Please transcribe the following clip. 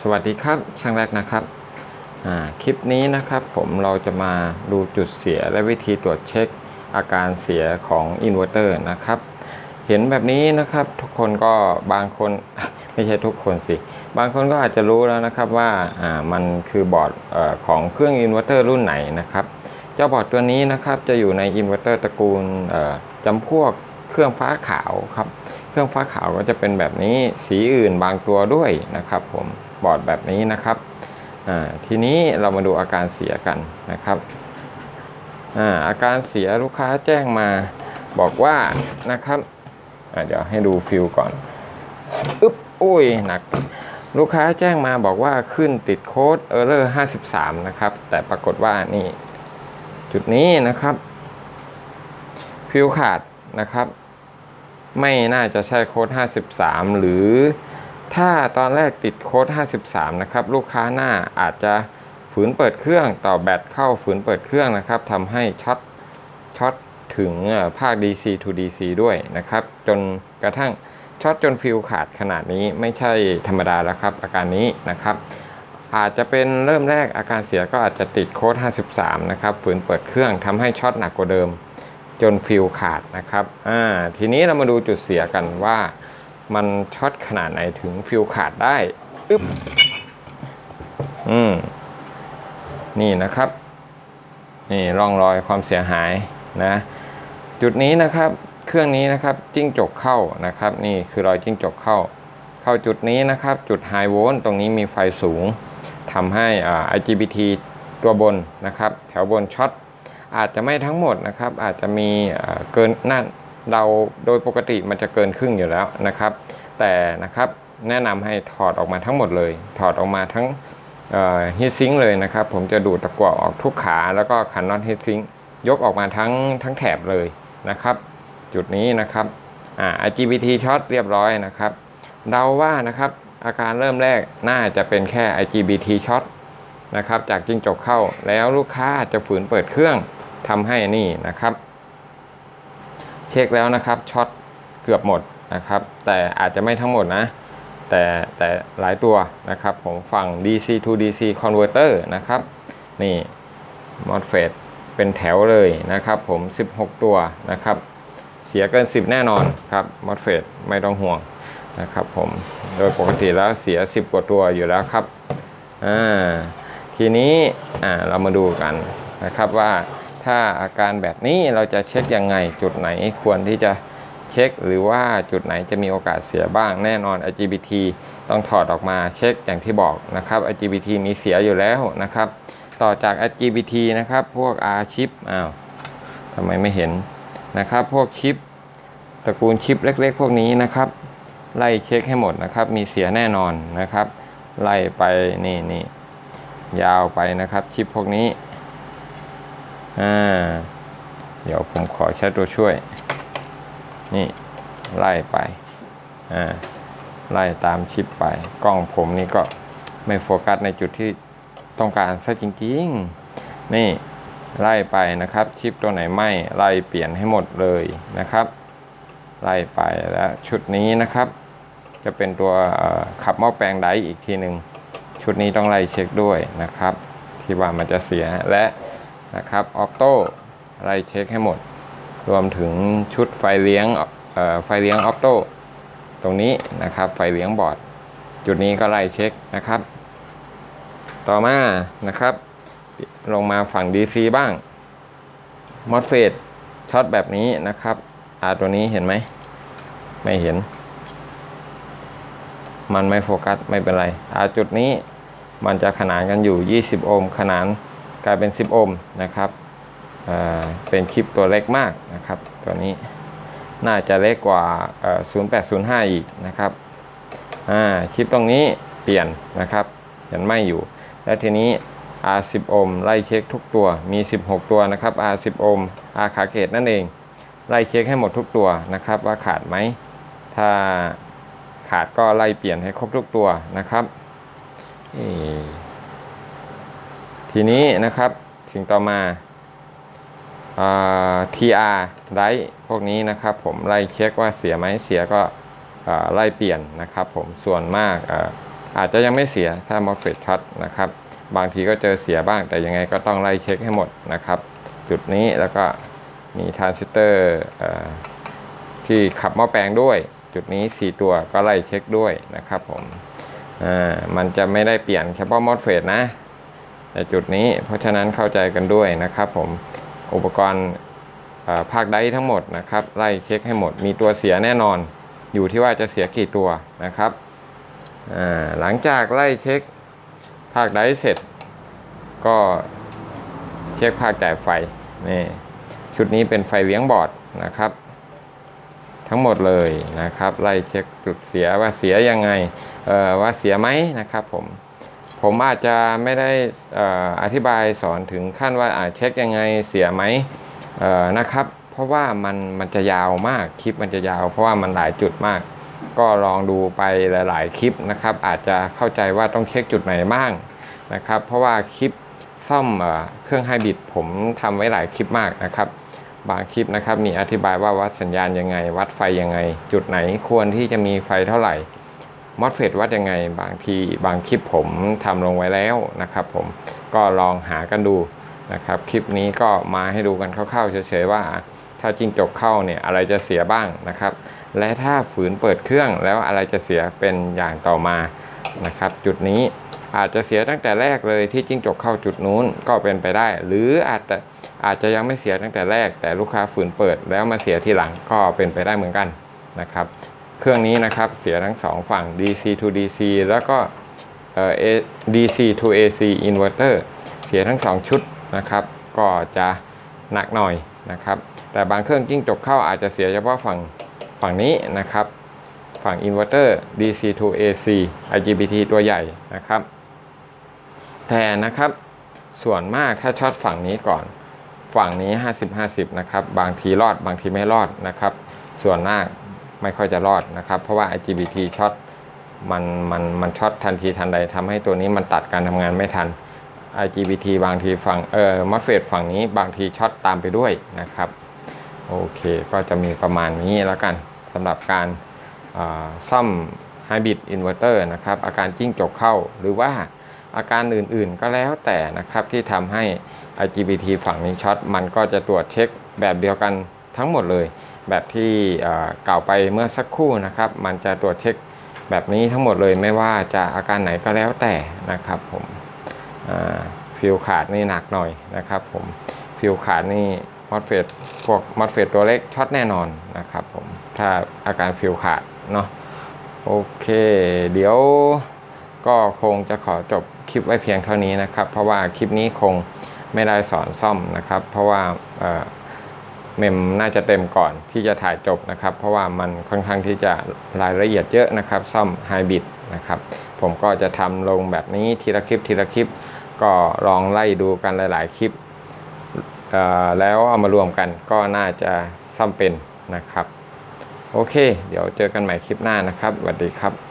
สวัสดีครับช่างแรกนะครับคลิปนี้นะครับผมเราจะมาดูจุดเสียและวิธีตรวจเช็คอาการเสียของอินเวอร์เตอร์นะครับ เห็นแบบนี้นะครับทุกคนก็บางคนไม่ใช่ทุกคนสิ บางคนก็อาจจะรู้แล้วนะครับว่ามันคือบอร์ดของเครื่องอินเวอร์เตอร์รุ่นไหนนะครับ เจ้าบอร์ดตัวนี้นะครับจะอยู่ในอินเวอร์เตอร์ตระกูลจำพวกเครื่องฟ้าขาวครับ เครื่องฟ้าขาวก็จะเป็นแบบนี้สีอื่นบางตัวด้วยนะครับ ผมบอร์ดแบบนี้นะครับทีนี้เรามาดูอาการเสียกันนะครับอาอาการเสียลูกค้าแจ้งมาบอกว่านะครับเดี๋ยวให้ดูฟิลก่อนอึ๊บอุ้ยหนัก ลูกค้าแจ้งมาบอกว่าขึ้นติดโค้ด Error 53นะครับ แต่ปรากฏว่านี่ จุดนี้นะครับ ฟิวขาดนะครับ ไม่น่าจะใช่โค้ด 53 หรือถ้าตอนแรกติดโค้ด 53 นะครับ ลูกค้าหน้าอาจจะฝืนเปิดเครื่องต่อแบตเข้าฝืนเปิดเครื่องนะครับทำให้ช็อตช็อตถึงภาค DC to DC ด้วยนะครับ จนกระทั่งช็อตจนฟิวขาดขนาดนี้ไม่ใช่ธรรมดาแล้วครับ อาการนี้นะครับ อาจจะเป็นเริ่มแรกอาการเสียก็อาจจะติดโค้ด 53 นะครับฝืนเปิดเครื่องทำให้ช็อตหนักกว่าเดิม จนฟิลขาดนะครับอ่าทีนี้เรามาดูจุดเสียกันว่ามันช็อตขนาดไหนถึงฟิลขาดได้อึ๊บอืมนี่นะครับ นี่ร่องรอยความเสียหายนะ จุดนี้นะครับเครื่องนี้นะครับจิ้งจกเข้านะครับ นี่คือรอยจิ้งจกเข้า เข้าจุดนี้นะครับ จุดไฮโวลต์ตรงนี้มีไฟสูงทำให้อ่า IGBT ตัวบนนะครับ แถวบนช็อต อาจจะไม่ทั้งหมดนะครับ อาจจะมีเกินนั่นเราโดยปกติมันจะเกินครึ่งอยู่แล้วนะครับ แต่นะครับแนะนำให้ถอดออกมาทั้งหมดเลย ถอดออกมาทั้งฮีทซิงเลยนะครับ ผมจะดูดตะกั่วออกทุกขาแล้วก็ขันน็อตฮีทซิงยกออกมาทั้งทั้งแถบเลยนะครับ จุดนี้นะครับอ่า IGBT ช็อตเรียบร้อยนะครับเดาว่านะครับอาการเริ่มแรกน่าจะเป็นแค่ IGBT ช็อตนะครับจากจิ้งจกเข้าแล้วลูกค้าอาจจะฝืนเปิดเครื่อง ทำให้นี่นะครับ เช็คแล้วนะครับช็อตเกือบหมดนะครับ แต่อาจจะไม่ทั้งหมดนะ แต่แต่หลายตัวนะครับ ผมฝั่ง DC to DC converter นะครับ นี่ MOSFET เป็นแถวเลยนะครับผม 16 ตัวนะครับ เสียเกิน 10 แน่นอนครับ MOSFET ไม่ต้องห่วงนะครับผมโดยปกติแล้วเสีย 10 กว่าตัวอยู่แล้วครับอ่าทีนี้อ่าเรามาดูกันนะครับว่า ถ้าอาการแบบนี้เราจะเช็คยังไง จุดไหนควรที่จะเช็ค หรือว่าจุดไหนจะมีโอกาสเสียบ้างแน่นอน IGBT ต้องถอดออกมาเช็คอย่างที่บอกนะครับ IGBT มีเสียอยู่แล้วนะครับ ต่อจาก IGBT นะครับ พวก R ชิปอ้าวทำไมไม่เห็นนะครับ พวกชิปตระกูลชิปเล็ก ๆ พวกนี้นะครับไล่เช็คให้หมดนะครับ มีเสียแน่นอนนะครับ ไล่ไปนี่นี่ยาวไปนะครับชิปพวกนี้ อ่า เดี๋ยวผมขอใช้ตัวช่วย นี่ไล่ไป อ่า ไล่ตามชิปไป กล้องผมนี่ก็ไม่โฟกัสในจุดที่ต้องการซะจริง ๆ นี่ไล่ไปนะครับ ชิปตัวไหนไหมไล่เปลี่ยนให้หมดเลยนะครับ ไล่ไปแล้วชุดนี้นะครับ จะเป็นตัวขับหม้อแปลงไดอีกทีหนึ่งชุดนี้ต้องไล่เช็คด้วยนะครับ ที่ว่ามันจะเสียและ นะครับออโต้ไล่เช็คให้หมด รวมถึงชุดไฟเลี้ยงไฟเลี้ยงออโต้ตรงนี้นะครับไฟเลี้ยงบอร์ด จุดนี้ก็ไล่เช็คนะครับ ต่อมานะครับ ลงมาฝั่ง DC บ้างมอสเฟตช็อตแบบนี้นะครับอาตัวนี้เห็นไหม ไม่เห็น มันไม่โฟกัสไม่เป็นไรอาจุดนี้มันจะขนานกันอยู่ 20 โอห์มขนาน ลายเป็น 10 โอห์มนะครับเอ่อเป็นชิปตัวเล็กมากนะครับตัวนี้น่าจะเล็กกว่า 0805 อีกนะครับอ่าชิปตรงนี้เปลี่ยนนะครับยังไม่อยู่ และทีนี้ R10 โอห์มไล่เช็คทุกตัวมี 16 ตัวนะครับ R10 โอห์ม R ขาเกตนั่นเอง ไล่เช็คให้หมดทุกตัวนะครับว่าขาดไหมถ้าขาดก็ไล่เปลี่ยนให้ครบทุกตัวนะครับ ทีนี้นะครับสิ่งต่อมาอ่า TR ไดพวกนี้นะครับผมไล่เช็คว่าเสียไหมเสียก็ไล่เปลี่ยนนะครับผมส่วนมากอาอาจจะยังไม่เสียถ้ามอสเฟตช็อตนะครับ บางทีก็เจอเสียบ้างแต่ยังไงก็ต้องไล่เช็คให้หมดนะครับ จุดนี้แล้วก็มีทรานซิสเตอร์ที่ขับหม้อแปลงด้วย จุดนี้ 4 ตัวก็ไล่เช็คด้วยนะครับผมมันจะไม่ได้เปลี่ยนเฉพาะมอสเฟตนะ ในจุดนี้ เพราะฉะนั้นเข้าใจกันด้วยนะครับผมอุปกรณ์ภาคไดร์ทั้งหมดนะครับไล่เช็คให้หมดมีตัวเสียแน่นอน อยู่ที่ว่าจะเสียกี่ตัวนะครับหลังจากไล่เช็คภาคไดร์เสร็จ ก็เช็คภาคจ่ายไฟนี่ชุดนี้เป็นไฟเลี้ยงบอร์ดนะครับทั้งหมดเลยนะครับไล่เช็คจุดเสียว่าเสียยังไงว่าเสียไหมนะครับผม ผมอาจจะไม่ได้ออธิบายสอนถึงขั้นว่าเช็คยังไงเสียไหมนะครับ เพราะว่ามันมันจะยาวมากคลิปมันจะยาว เพราะว่ามันหลายจุดมาก ก็ลองดูไปหลาย ๆ คลิปนะครับ อาจจะเข้าใจว่าต้องเช็คจุดไหนบ้างนะครับ เพราะว่าคลิปซ่อมเอ่อเครื่องไฮบริดผมทำไว้หลายคลิปมากนะครับบางคลิปนะครับมีอธิบายว่าวัดสัญญาณยังไง วัดไฟยังไง จุดไหนควรที่จะมีไฟเท่าไหร่ มอสเฟตวัดยังไงบางทีบางคลิปผมทำลงไว้แล้วนะครับผมก็ลองหากันดูนะครับคลิปนี้ก็มาให้ดูกันคร่าวๆเฉยๆว่า ถ้าจิ้งจกเข้าเนี่ยอะไรจะเสียบ้างนะครับ และถ้าฝืนเปิดเครื่องแล้วอะไรจะเสียเป็นอย่างต่อมานะครับ จุดนี้อาจจะเสียตั้งแต่แรกเลยที่จิ้งจกเข้าจุดนู้นก็เป็นไปได้ หรืออาจจะอาจจะยังไม่เสียตั้งแต่แรก แต่ลูกค้าฝืนเปิดแล้วมาเสียทีหลังก็เป็นไปได้เหมือนกันนะครับ เครื่องนี้นะครับเสียทั้งสองฝั่ง DC to DC แล้วก็ DC to AC inverter เสียทั้งสองชุดนะครับ ก็จะหนักหน่อยนะครับ แต่บางเครื่องจิ้งจกเข้าอาจจะเสียเฉพาะฝั่งฝั่งนี้นะครับ ฝั่งอินเวอร์เตอร์ DC to AC IGBT ตัวใหญ่นะครับ แต่นะครับส่วนมากถ้าช็อตฝั่งนี้ก่อน ฝั่งนี้ 50-50 นะครับ บางทีรอดบางทีไม่รอดนะครับ ส่วนมาก ไม่ค่อยจะรอดนะครับ เพราะว่า IGBT ช็อตมันมันมันช็อตทันทีทันใดทำให้ตัวนี้มันตัดการทำงานไม่ทัน IGBT บางทีฝั่งเออมอสเฟตฝั่งนี้บางทีช็อตตามไปด้วยนะครับโอเคก็จะมีประมาณนี้แล้วกันสำหรับการซ่อมไฮบริดอินเวอร์เตอร์นะครับอาการจิ้งจกเข้าหรือว่าอาการอื่นๆก็แล้วแต่นะครับที่ทำให้ IGBT ฝั่งนี้ช็อตมันก็จะตรวจเช็คแบบเดียวกันทั้งหมดเลย แบบที่กล่าวไปเมื่อสักครู่นะครับ มันจะตรวจเช็คแบบนี้ทั้งหมดเลยไม่ว่าจะอาการไหนก็แล้วแต่นะครับผมฟิลขาดนี่หนักหน่อยนะครับผมฟิลขาดนี่มอสเฟตพวกมอสเฟตตัวเล็กช็อตแน่นอนนะครับผมถ้าอาการฟิลขาดเนาะโอเค เดี๋ยวก็คงจะขอจบคลิปไว้เพียงเท่านี้นะครับ เพราะว่าคลิปนี้คงไม่ได้สอนซ่อมนะครับ เพราะว่า เมมน่าจะเต็มก่อนที่จะถ่ายจบนะครับ เพราะว่ามันค่อนข้างที่จะรายละเอียดเยอะนะครับ ซ่อมไฮบริดนะครับ ผมก็จะทำลงแบบนี้ทีละคลิปทีละคลิป ก็ลองไล่ดูกันหลาย ๆ คลิป แล้วเอามารวมกันก็น่าจะซ่อมเป็นนะครับ โอเค เดี๋ยวเจอกันใหม่คลิปหน้านะครับสวัสดีครับ